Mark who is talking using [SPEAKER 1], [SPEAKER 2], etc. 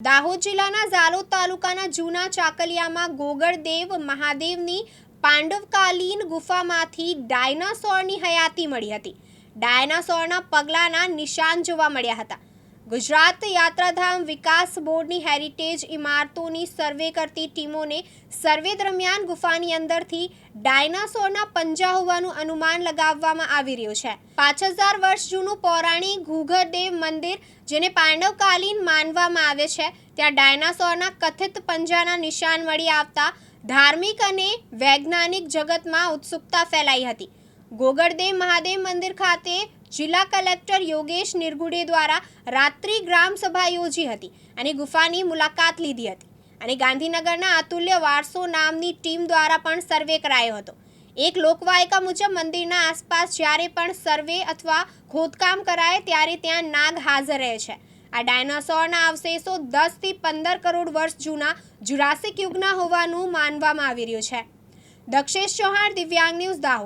[SPEAKER 1] દાહોદ જિલ્લાના ઝાલોદ તાલુકાના જૂના ચાકલિયામાં ગોગળદેવ મહાદેવની પાંડવકાલીન ગુફામાંથી ડાયનાસોરની હયાતી મળી હતી. ડાયનાસોરના પગલાંના નિશાન જોવા મળ્યા હતા. ગુજરાત યાત્રાધામ વિકાસ બોર્ડની હેરિટેજ ઇમારતોની સર્વે કરતી ટીમોને સર્વે દરમિયાન ગુફાની અંદરથી ડાયનાસોરના પંજા હોવાનું અનુમાન લગાવવામાં આવી રહ્યું છે. પાંચ હજાર વર્ષ જૂનું પૌરાણિક ઘુઘરદેવ મંદિર, જેને પાંડવકાલીન માનવામાં આવે છે, ત્યાં ડાયનાસોરના કથિત પંજાના નિશાન મળી આવતા ધાર્મિક અને વૈજ્ઞાનિક જગતમાં ઉત્સુકતા ફેલાઈ હતી. ગોગળદેવ મહાદેવ મંદિર ખાતે જિલ્લા કલેક્ટર યોગેશ નિર્ગુડે દ્વારા રાત્રિ ગ્રામ સભા યોજી હતી અને ગુફાની મુલાકાત લીધી હતી. અને ગાંધીનગરના અતુલ્ય વારસો નામની ટીમ દ્વારા પણ સર્વે કરાયો હતો. એક લોકવાયકા મુજબ મંદિરના આસપાસ જ્યારે પણ સર્વે અથવા ખોદકામ કરાય ત્યારે ત્યાં નાગ હાજર રહે છે. આ ડાયનાસોરના અવશેષો દસથી પંદર કરોડ વર્ષ જૂના જુરાસિક યુગના હોવાનું માનવામાં આવી રહ્યું છે. દક્ષેશ ચૌહાણ, દિવ્યાંગ ન્યૂઝ દાહોદ.